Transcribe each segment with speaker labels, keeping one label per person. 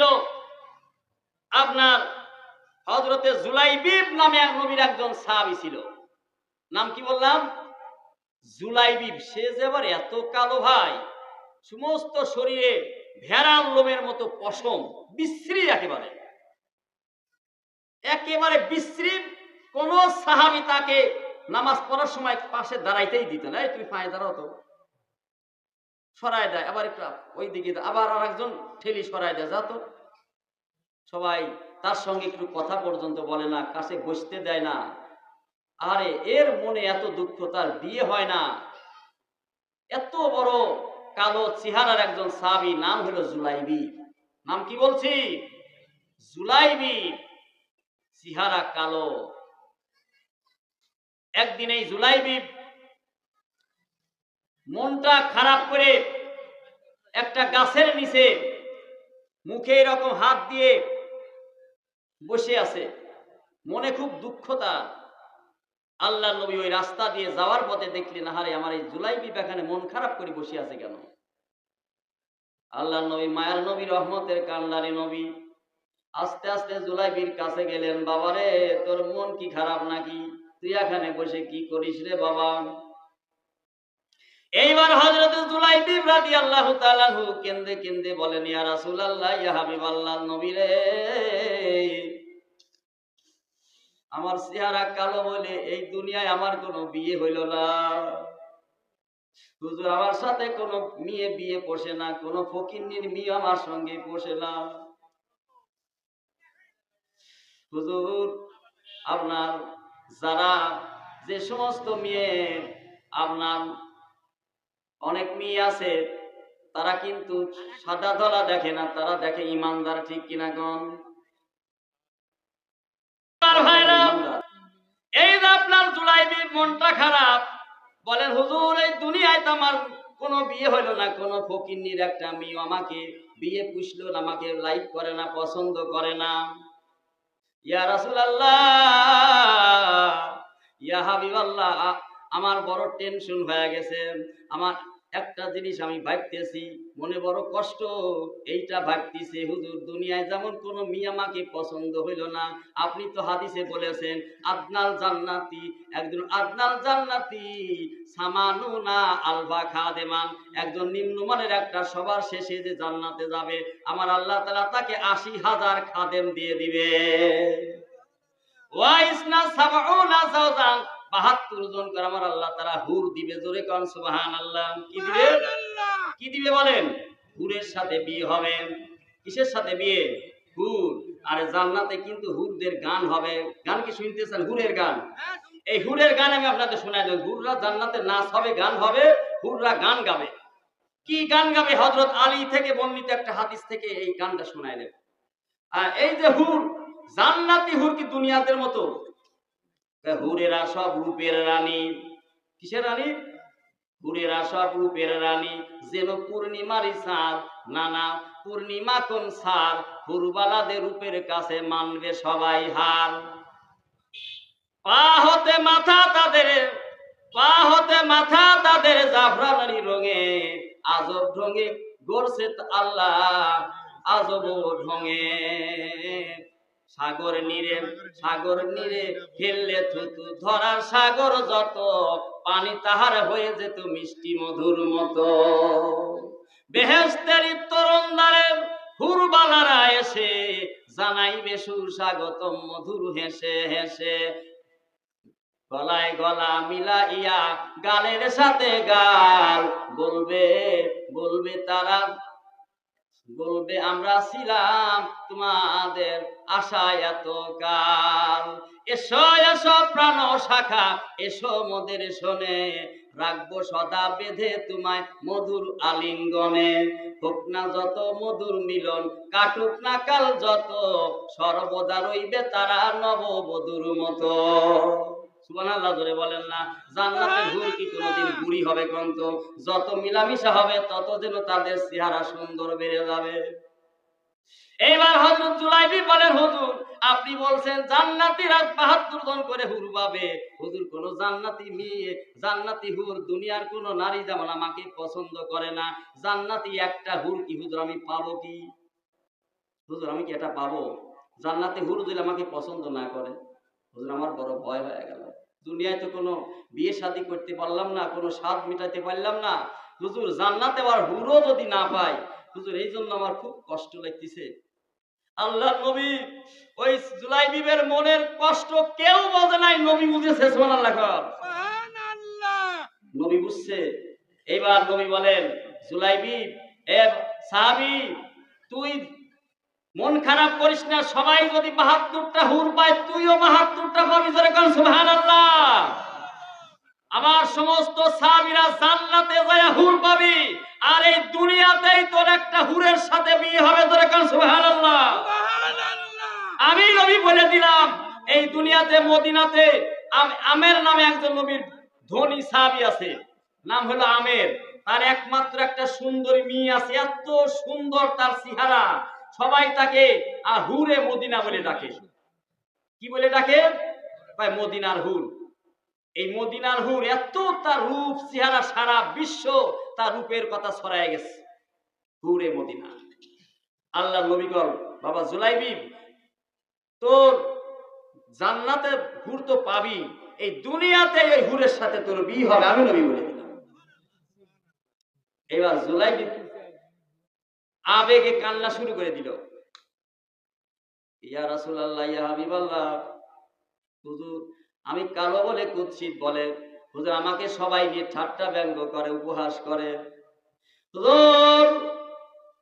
Speaker 1: ছিল আপনার হজরতে জুলাইবিব নামে এক নবীর একজন সাহাবী ছিল। নাম কি বললাম? জুলাইবিব সে যে আবার এত কালো ভাই, সমস্ত শরীরে ভেড়ার লোমের মতো পশম, বিশ্রী একেবারে একেবারে বিশ্রী, কোন সাহাবি তাকে নামাজ পড়ার সময় পাশে দাঁড়াইতেই দিত না। "এই তুমি পায়ে দাঁড়াও তো। সরাই দেয়, আবার একটু ওই দিকে আবার আর একজন ঠেলি সরাই দেয়, যা তো। সবাই তার সঙ্গে একটু কথা পর্যন্ত বলে না, কাছে বসতে দেয় না। আরে, এর মনে এত দুঃখ, তার বিয়ে হয় না। এত বড় কালো চেহারার একজন সাবি নাম হলো জুলাইবি। নাম কি বলছি? জুলাইবি। চেহারা কালো। একদিন এই জুলাইবি মনটা খারাপ করে একটা গাছের নিচে মুখে এরকম হাত দিয়ে বসে আছে। মনে খুব দুঃখ তার। আল্লাহ নবী ওই রাস্তা দিয়ে যাওয়ার পথে দেখলেন, আহারে, আমার এই জুলাইবি এখানে মন খারাপ করে বসে আছে কেন? আল্লাহ নবী, মায়ার নবী, রহমতের কান্ডারি নবী, আস্তে আস্তে জুলাইবির কাছে গেলেন, বাবারে, তোর মন কি খারাপ নাকি? তুই এখানে বসে কি করিস রে বাবা? এইবার হযরত জুলাইবি রাদিয়াল্লাহু তাআলা হু কেন্দে কেন্দে বলেন, ইয়া রাসূলুল্লাহ, ইয়া হাবিবাল্লাহ নবী রে আমার চেহারা কালো বলে এই দুনিয়ায় আমার কোনো বিয়ে হইল না। হুজুর, আমার সাথে কোনো মেয়ে বিয়ে পোষে না, কোনো ফকিন্নির মেয়ে আমার সঙ্গে পোষে না। হুজুর, আপনার, যারা যে সমস্ত মেয়ে, আপনার অনেক মেয়ে আছে তারা কিন্তু সাদা ধলা দেখে না তারা দেখে ইমানদার ঠিক কিনা গন? এই যে আপনার জুলাইবির মনটা খারাপ বলেন হুজুর এই দুনিয়ায় তো আমার কোনো বিয়ে হইল না কোনো ফকিন্নির একটা মেয়ে আমাকে বিয়ে পুষলো না আমাকে লাইক করে না পছন্দ করে না। ইয়া রাসূলুল্লাহ ইয়া হাবিবাল্লাহ আ- আমার বড় টেনশন হয়ে গেছে। আমার একটা জিনিস আমি ভাবতেছি, মনে বড় কষ্ট। এইটা ভাবতেছি, হুজুর, দুনিয়ায় যেমন কোনো মিয়ামাকে পছন্দ হইল না, আপনি তো হাদিসে বলেছেন, আদনাল জান্নাতি একজন আদনাল জান্নাতি সামানুনা আলবা খাদেমান। একজন নিম্নমানের একটা সবার শেষে যে জান্নাতে যাবে, আমার আল্লাহ তালা তাকে আশি হাজার খাদেম দিয়ে দিবে। ওয়াইসনা সাবউনা জাওজান 72 জন করে আমার আল্লাহ তাআলা হুর দিবে। জোরে কোন সুবহানাল্লাহ। কি দিবে? কি দিবে বলেন? হুরের সাথে বিয়ে হবে। কিসের সাথে বিয়ে? হুর। আর জান্নাতে কিন্তু হুরদের গান হবে। গান কি শুনতেছেন? হুরের গান। এই হুরের গান আমি আপনাদের শোনাই দেব। হুররা জান্নাতে নাচ হবে গান হবে হুররা গান গাবে। কি গান গাবে? হযরত আলী থেকে বর্ণিত একটা হাদিস থেকে এই গানটা শোনাই দেব। আর এই যে হুর জান্নাতি হুর কি দুনিয়াদের মতো? হুরেরা সব রূপের রানী। কিসের রানী? হুরেরা সব রূপের রানী। যেন পূর্ণিমারি সার নানা পূর্ণিমা কোন সার, হুরবালাদের রূপের কাছে মানবে সবাই হার। পা হতে মাথা তাদের, পা হতে মাথা তাদের জাফরানি রঙে। আজব ঢঙে গড়ছে আল্লাহ, আজব ঢঙে। সাগর নীরে সাগর নীরে ফেললে থুতু ধরার সাগর যত পানি তাহার হয়ে যেত মিষ্টি মধুর মতো। বেহেস্তের তরুণ দ্বারে হুরবালারা এসে জানাইবে সুস্বাগতম মধুর হেসে হেসে। গলায় গলা মিলাইয়া গালের সাথে গাল বলবে বলবে তারা বলবে আমরা ছিলাম, তোমাদের আশায় এত কাল। এসো এসো প্রাণ শাখা, এসো মোদের শোনে রাখব সদা বেঁধে তোমায় মধুর আলিঙ্গনে। হোক না যত মধুর মিলন, কাটুক না কাল যত, সর্বদা রইবে তারা নববধুর মতো। সুবহানাল্লাহ ধরে বলেন না, জান্নাতের হুর কি বুড়ি হবে যত মিলামিশা হবে, তত যেন তাদের চেহারা সুন্দর বেড়ে যাবে। এইবার হযরত জুলাইবি বলেন, হুজুর, আপনি বলছেন জান্নাতীরা 72 জন করে হুর পাবে। হুজুর, কোন জান্নাতি মেয়ে, জান্নাতি হুর দুনিয়ার কোন নারী যেমন আমাকে পছন্দ করে না। জান্নাতি একটা হুর কি, হুজুর, আমি পাবো কি? হুজুর, আমি কি এটা পাবো? জান্নাতি হুর যদি আমাকে পছন্দ না করে? হুজুর আমার বড় ভয় হয়ে গেল। দুনিয়ায় তো কোনো বিয়ে শাদী করতে পারলাম না কোনো স্বাদ মিটাতে পারলাম না। হুজুর জান্নাতে আবার হুরও যদি না পাই হুজুর এই জন্য আমার খুব কষ্ট লাগতেছে। আল্লাহ নবী ওই জুলাই বিবের মনের কষ্ট কেউ বোঝে নাই নবী বুঝেছে সোনাল্লাহ নবী বুঝছে। এইবার নবী বলেন জুলাইবি এ সাহাবি তুই মন খারাপ করিস না সবাই যদি বাহাত্তরটা হুর পায় তুইও বাহাত্তরটা পাবি কোন সুবহানাল্লাহ। আমার সমস্ত সাহাবীরা জান্নাতে যায় হুর পাবি আর এই দুনিয়াতেই তোর একটা হুরের সাথে বিয়ে হবে কোন সুবহানাল্লাহ। আমি নবী বলে দিলাম এই দুনিয়াতে মদিনাতে আম- আমের নামে একজন নবীর ধনী সাহাবী আছে নাম হলো আমের। তার একমাত্র একটা সুন্দরী মেয়ে আছে এত সুন্দর তার চেহারা। সবাই তাকে আর হুরে মদিনা বলে ডাকে। কি বলে ডাকে? ভাই, মদিনার হুর। এই মদিনার হুর এত তার রূপ, চেহারা সারা বিশ্ব তার রূপের কথা ছড়ায় গেছে। হুরে মদিনা। আল্লাহ নবীগল বাবা জুলাইবি, তোর জান্নাতে হুর তো পাবি, এই দুনিয়াতে এই হুরের সাথে তোর বিয়ে হবে, আমি নবী বলে দিলাম। এবার জুলাই আবেগে কান্না শুরু করে দিল। ইয়া রাসূলুল্লাহ, ইয়া হাবিবাল্লাহ, হুজুর, আমি কালো বলে কুৎসিত বলে, হুজুর আমাকে সবাই নিয়ে ঠাট্টা ব্যঙ্গ করে, উপহাস করে। হুজুর,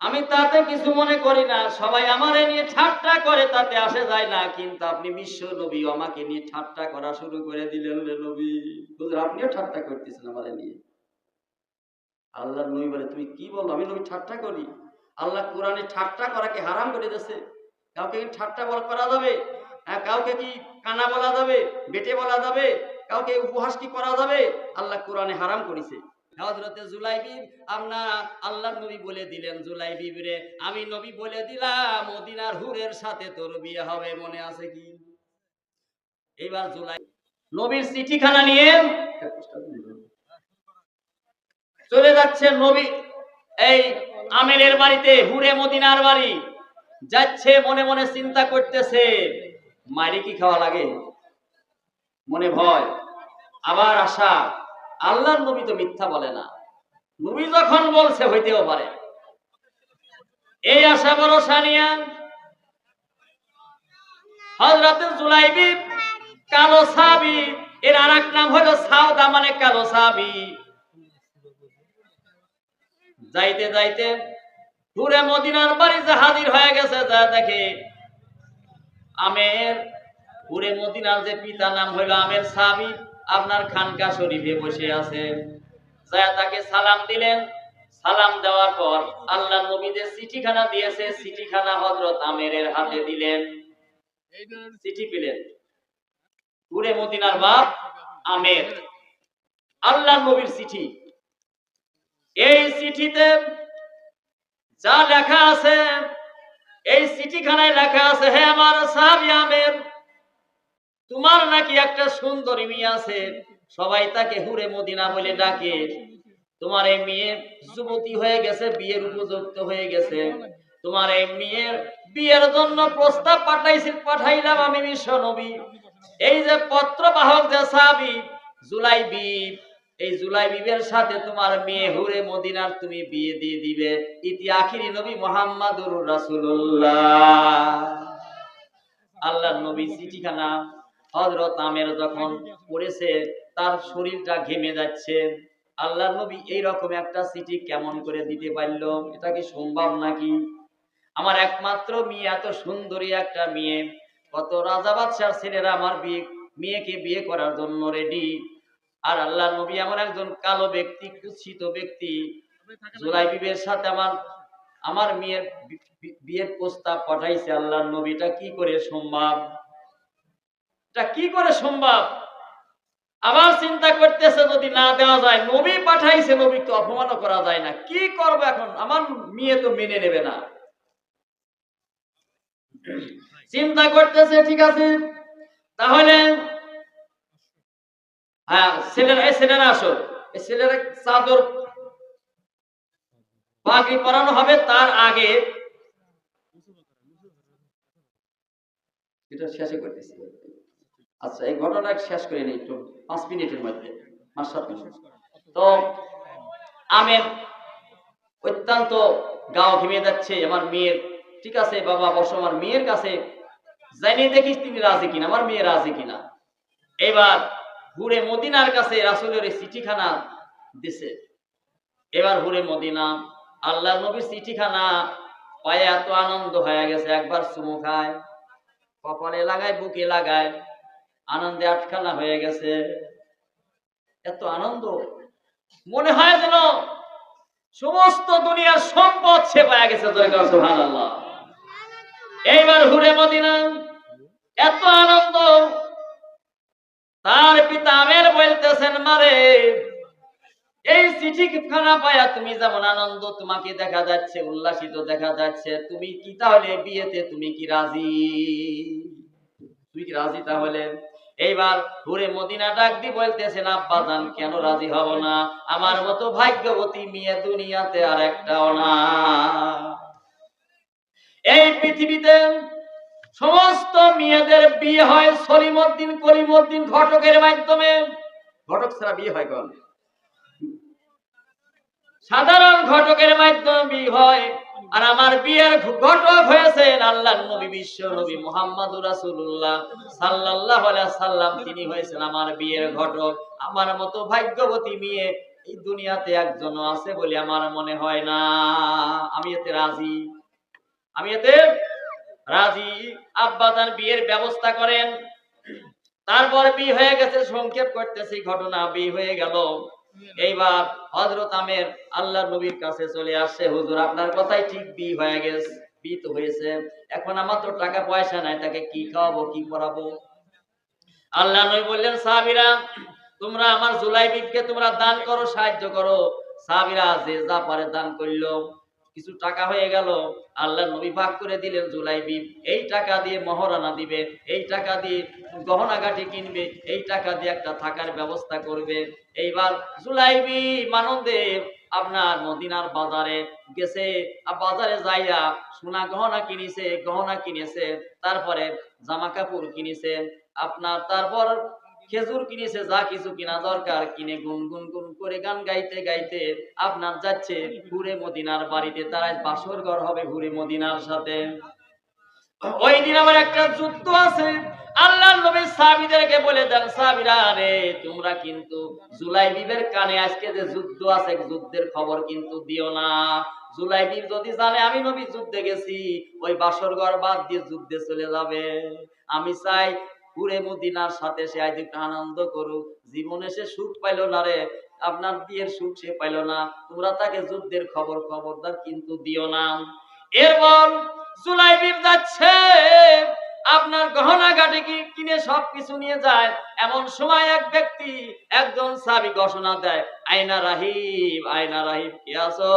Speaker 1: আমি তাতে কিছু মনে করি না, সবাই আমারে নিয়ে ঠাট্টা করে, তাতে আসে যায় না, কিন্তু আপনি বিশ্ব নবী, আমাকে নিয়ে ঠাট্টা করা শুরু করে দিলেন রে নবী। হুজুর, আপনিও ঠাট্টা করতেছেন আমাদের নিয়ে। আল্লাহ নবী বলে, তুমি কি বলো? আমি নবী ঠাট্টা করি? আল্লাহ কোরআনে ঠাট্টা করাকে হারাম করে দিয়েছে। কাউকে কি ঠাট্টা বল করা যাবে? হ্যাঁ, কাউকে কি কানা বলা যাবে? বেটে বলা যাবে? কাউকে উপহাস কি করা যাবে? আল্লাহ কোরআনে হারাম করেছে। হজরতে জুলাইবিব আপনার আল্লাহ নবী বলে দিলেন জুলাইবিব রে আমি নবী বলে দিলাম মদিনার হুরের সাথে তোর বিয়ে হবে মনে আছে কি? এইবার জুলাই নবীর চিঠিখানা নিয়ে চলে যাচ্ছে নবী এই আমেরের বাড়িতে, হুরে মদিনার বাড়ি। যাচ্ছে, মনে মনে চিন্তা করতেছে মারি কি খাওয়া লাগে? মনে ভয়। আবার আশা, আল্লাহর নবী তো মিথ্যা বলে না। নবী যখন বলছে, হইতেও পারে। এই আশা ভরসা নিয়ে হজরত জুলাইবি, কালো সাবি, এর আর নাম হলো সাউদা মানে কালো সাবি। যাইতে যাইতে ঘুরে মদিনার বাড়ি যে হাজির হয়ে গেছে, যা দেখে আমের ঘুরে মদিনার যে পিতা নাম হইল আমের সাবি আপনার খানকা শরীফে বসে আছে। যা তাকে সালাম দিলেন। সালাম দেওয়ার পর আল্লাহ নবী যে চিঠিখানা দিয়েছে, চিঠিখানা হজরত আমেরের হাতে দিলেন। চিঠি পেলেন। ঘুরে মদিনার বাপ আমের। আল্লাহ নবীর চিঠি। এই চিঠিতে যা লেখা আছে, এই চিঠিখানায় লেখা আছে, হে আমার সাহাবি আমের, তোমার নাকি একটা সুন্দরী মেয়ে আছে, সবাই তাকে হুরে মদিনা বলে ডাকে। তোমার এই মেয়ে যুবতী হয়ে গেছে, বিয়ের উপযুক্ত হয়ে গেছে। তোমার এই মেয়ের বিয়ের জন্য প্রস্তাব পাঠাইছি, পাঠাইলাম আমি বিশ্ব নবী এই যে পত্র বাহক যে সাহাবি জুলাই বিব এই জুলাই বিবের সাথে তোমার মেয়ে হুরে মদিনার তুমি বিয়ে দিয়ে দিবে। ইতি আখিরি নবী মোহাম্মদুর রাসূলুল্লাহ। আল্লাহ নবী চিঠিখানা হজরত আমের যখন পড়েছে, তার শরীরটা ঘেমে যাচ্ছে। আল্লাহ নবী এই রকম একটা চিঠি কেমন করে দিতে পারল? এটা কি সম্ভব নাকি? আমার একমাত্র মেয়ে, এত সুন্দরী একটা মেয়ে। কত রাজা বাদশার ছেলেরা আমার বিয়ে মেয়েকে বিয়ে করার জন্য রেডি আর আল্লাহ নবী এমন একজন কালো ব্যক্তি, কুৎসিত ব্যক্তি। জুলাই বিবের সাথে আমার আমার মেয়ের বিয়ের প্রস্তাব পাঠাইছে আল্লাহ নবীটা কি করে সম্ভব? এটা কি করে সম্ভব? আবার চিন্তা করতেছে যদি না দেওয়া যায়, নবী পাঠাইছে, নবী তো অপমানও করা যায় না। কি করব এখন? আমার মেয়ে তো মেনে নেবে না। চিন্তা করতেছে, ঠিক আছে? তাহলে হ্যাঁ ছেলেরা ছেলেরা আসো। এই ছেলেরা চাদর পাগড়ি পরানো হবে, তার আগে এটা শেষে করতেছি। আচ্ছা এই ঘটনা শেষ করে নিই, একটু পাঁচ মিনিটের মধ্যে তো আমি অত্যন্ত গাও ঘেমে যাচ্ছে, আমার মেয়ের ঠিক আছে, বাবা বসো, আমার মেয়ের কাছে, জানি দেখিস তিনি রাজি কিনা, আমার মেয়ে রাজি কিনা। এবার হুরে মদিনার কাছে রাসুলের চিঠিখানা দিছে। এবার হুরে মদিনা আল্লাহ নবীর চিঠিখানা পায়ে এত আনন্দ হয়ে গেছে, একবার চুমু খায়, কপালে লাগায়, বুকে লাগায়, আনন্দে আটখানা হয়ে গেছে। এত আনন্দ, মনে হয় যেন সমস্ত দুনিয়ার সম্পদ সে পায়া গেছে এইবার হুরে মদিনা, এত আনন্দ তার পিতা আমের বলতেছেন, মারে, এই চিঠি খানা পায়া তুমি যেমন আনন্দ, তোমাকে দেখা যাচ্ছে, উল্লাসিত দেখা যাচ্ছে, তুমি কি তাহলে বিয়েতে, তুমি কি রাজি? তুই কি রাজি তাহলে? এইবার ঘুরে মদিনা ডাক দি বলতেছেন, আব্বা জান, কেন রাজি হব না? আমার মতো ভাগ্যবতী মেয়ে দুনিয়াতে আর একটাও না। এই পৃথিবীতে সমস্ত মেয়েদের বিয়ে হয় সলিমুদ্দিন কলিমুদ্দিন ঘটকের মাধ্যমে। ঘটক ছাড়া বিয়ে হয় কোন সাধারণ ঘটকের মাধ্যমে বিয়ে হয়। আর আমার বিয়ের ঘটক হয়েছেন আল্লাহ নবী, বিশ্ব নবী মোহাম্মদ রাসুল্লাহ সাল্লাহ সাল্লাম। তিনি হয়েছেন আমার বিয়ের ঘটক। আমার মতো ভাগ্যবতী মেয়ে এই দুনিয়াতে একজন আছে বলে আমার মনে হয় না। আমি এতে রাজি। আমি এতে রাজি আব্বাদান বিয়ের ব্যবস্থা করেন। তারপর বিয়ে হয়ে গেছে, সংক্ষেপ করতেছি, ঘটনা বিয়ে হয়ে গেল। এইবার হজরত আমের আল্লাহ নবীর কাছে চলে আসছে, হুজুর, আপনার কথাই ঠিক বি হয়ে গেছে বি তো হয়েছে। এখন আমার তো টাকা পয়সা নাই, তাকে কি খাওয়াবো, কি করাবো আল্লাহ নবী বললেন, সাহাবিরা, তোমরা আমার জুলাইবিবকে তোমরা দান করো, সাহায্য করো। সাহাবিরা যে যা পারে দান করল। কিছু টাকা হয়ে গেল। আল্লাহ নবী ভাগ করে দিলেন জুলাইবি এই টাকা দিয়ে মহারানা দিবে, এই টাকা দিয়ে গহনাগাটি কিনবে, এই টাকা দিয়ে একটা থাকার ব্যবস্থা করবে। এইবার জুলাইবি মানন্দে আপনার মদিনার বাজারে গেছে। বাজারে যাইয়া সোনা গহনা কিনেছে গহনা কিনেছে, তারপরে জামা কাপড় কিনেছে। আপনার তারপর খেজুর কিনেছে, যা কিছু কিনা দরকার, কিনে গুন গুন করে গান গাইতে গাইতে আপনার যাচ্ছে হুরে মদিনার বাড়িতে। তারা বাসর ঘর হবে হুরে মদিনার সাথে। ওই দিন আমার একটা যুদ্ধ আছে। কানে আজকে যে যুদ্ধ আছে, যুদ্ধের খবর কিন্তু দিও না। যদি জানে, আমি নবী যুদ্ধে গেছি, ওই বাসর ঘর বাদ দিয়ে যুদ্ধে চলে যাবে। আমি চাই পুরে মদিনার সাথে সে একটু আনন্দ করুক। জীবনে সে সুখ পাইলো না রে। আপনার বিয়ের সুখ সে পাইলো না। তোমরা তাকে যুদ্ধের খবর খবরদার কিন্তু দিও না। এরপর জুলাইবিব যাচ্ছে। আপনার গহনা কি কিনে সবকিছু নিয়ে যায়। এমন সময় এক ব্যক্তি একজন সাবি ঘোষণা দেয়, আয়না রাহিব আয়না রাহিব, কি আছো?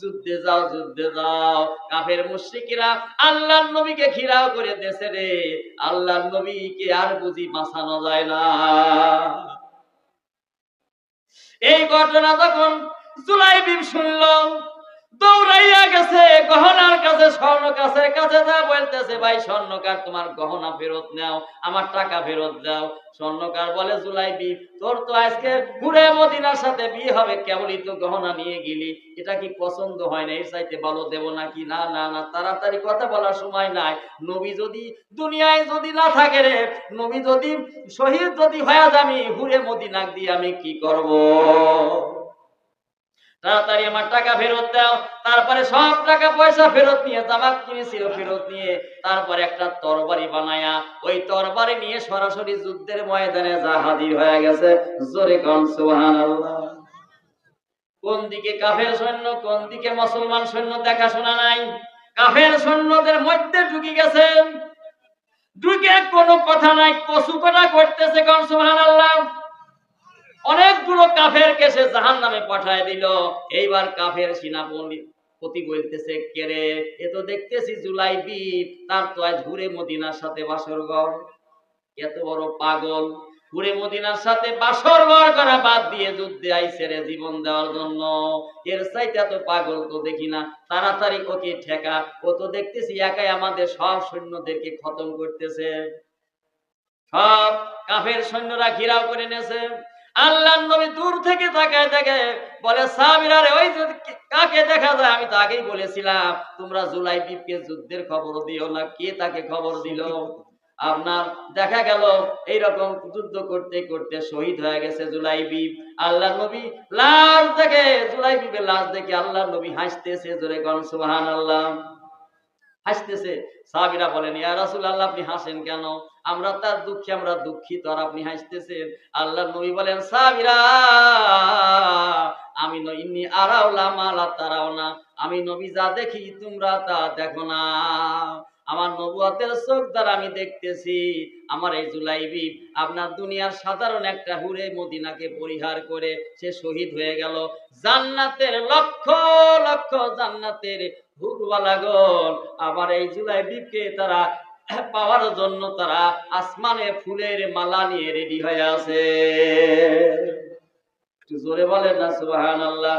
Speaker 1: যুদ্ধে যাও যুদ্ধে যাও। কাফের মুশ্রিকরা আল্লাহর নবীকে ঘিরাও করে দেশে রে। আল্লাহর নবীকে আর বুঝি বাঁচানো যায় না। এই ঘটনা যখন জুলাইবিব শুনল দৌড়াইয়া গেছে, গহনার কাছে, স্বর্ণ কাছে কাছে যা বলতেছে, ভাই, স্বর্ণকার, তোমার গহনা ফেরত নাও, আমার টাকা ফেরত দাও। স্বর্ণকার বলে জুলাইবি তোর তো আজকে ঘুরে মদিনার সাথে বিয়ে হবে, কেবলই তো গহনা নিয়ে গেলি। এটা কি পছন্দ হয় না? এর চাইতে ভালো দেবো নাকি? না না না, তাড়াতাড়ি কথা বলার সময় নাই। নবী যদি দুনিয়ায় যদি না থাকে রে, নবী যদি শহীদ যদি হয়ে যামি হুরে মদিনাক দিয়ে আমি কি করব? তাড়াতাড়ি আমার টাকা ফেরত দাও। তারপরে সব টাকা পয়সা ফেরত নিয়ে জামাত কিনেছিল ফেরত নিয়ে, তারপরে একটা তরবারি বানায়া, ওই তরবারি নিয়ে সরাসরি যুদ্ধের ময়দানে যা হাজির হয়ে গেছে। জোরে কন, সুবহানাল্লাহ। কোন দিকে কাফের সৈন্য, কোন দিকে মুসলমান সৈন্য, দেখাশোনা নাই। কাফের সৈন্যদের মধ্যে ঢুকে গেছেন। ঢুকে কোনো কথা নাই কসু কথা করতেছে, কন, সুবহানাল্লাহ। অনেকগুলো কাফের কেসে জাহান নামে পাঠায় দিল। এইবার কাফের সিনাপনি পতি বলতেছে কেরে এ তো দেখতেছি জুলাই তার তো আজ ঘুরে মদিনার সাথে বাসর এত বড় পাগল। হুরে মদিনার সাথে বাসর ঘর করা বাদ দিয়ে যুদ্ধে আইসে রে জীবন দেওয়ার জন্য। এর চাইতে এত পাগল তো দেখি না। তাড়াতাড়ি ওকে ঠেকা। ও তো দেখতেছি একাই আমাদের সব সৈন্যদেরকে খতম করতেছে। সব কাফের সৈন্যরা ঘিরাও করে নেছে আল্লাহ নবী দূর থেকে তাকায় দেখে বলে সাবিরা রে ওই কাকে দেখা যায়? আমি তো আগেই বলেছিলাম, তোমরা জুলাই বিপকে যুদ্ধের খবর দিও না, কে তাকে খবর দিল? আপনার দেখা গেল, এইরকম যুদ্ধ করতে করতে শহীদ হয়ে গেছে জুলাই বিপ আল্লাহ নবী লাশ দেখে জুলাই বিপের লাশ দেখে আল্লাহ নবী হাসতেছে জোরে কন সুবহান আল্লাহ হাসতেছে। সাহাবীরা বলেন, ইয়া রাসূলুল্লাহ, আপনি হাসেন কেন? আমরা তার দুঃখে আমরা দুঃখিত আর আপনি হাসতেছেন। আল্লাহ নবী বলেন, সাহাবীরা, আমি ইন্নি আরাউলা মালা তারাও না আমি নবী যা দেখি তোমরা তা দেখো না। আমার নবুয়াতের চোখ দ্বারা আমি দেখতেছি। আমার এই জুলাইবি আপনার দুনিয়ার সাধারণ একটা হুরে মদিনাকে পরিহার করে সে শহীদ হয়ে গেল। জান্নাতের লক্ষ লক্ষ জান্নাতের হুরওয়ালাগণ আবার এই জুলাই দ্বীপকে তারা পাওয়ার জন্য তারা আসমানে ফুলের মালা নিয়ে রেডি হয়ে আছে। জোরে বলেন না, সুবহানাল্লাহ।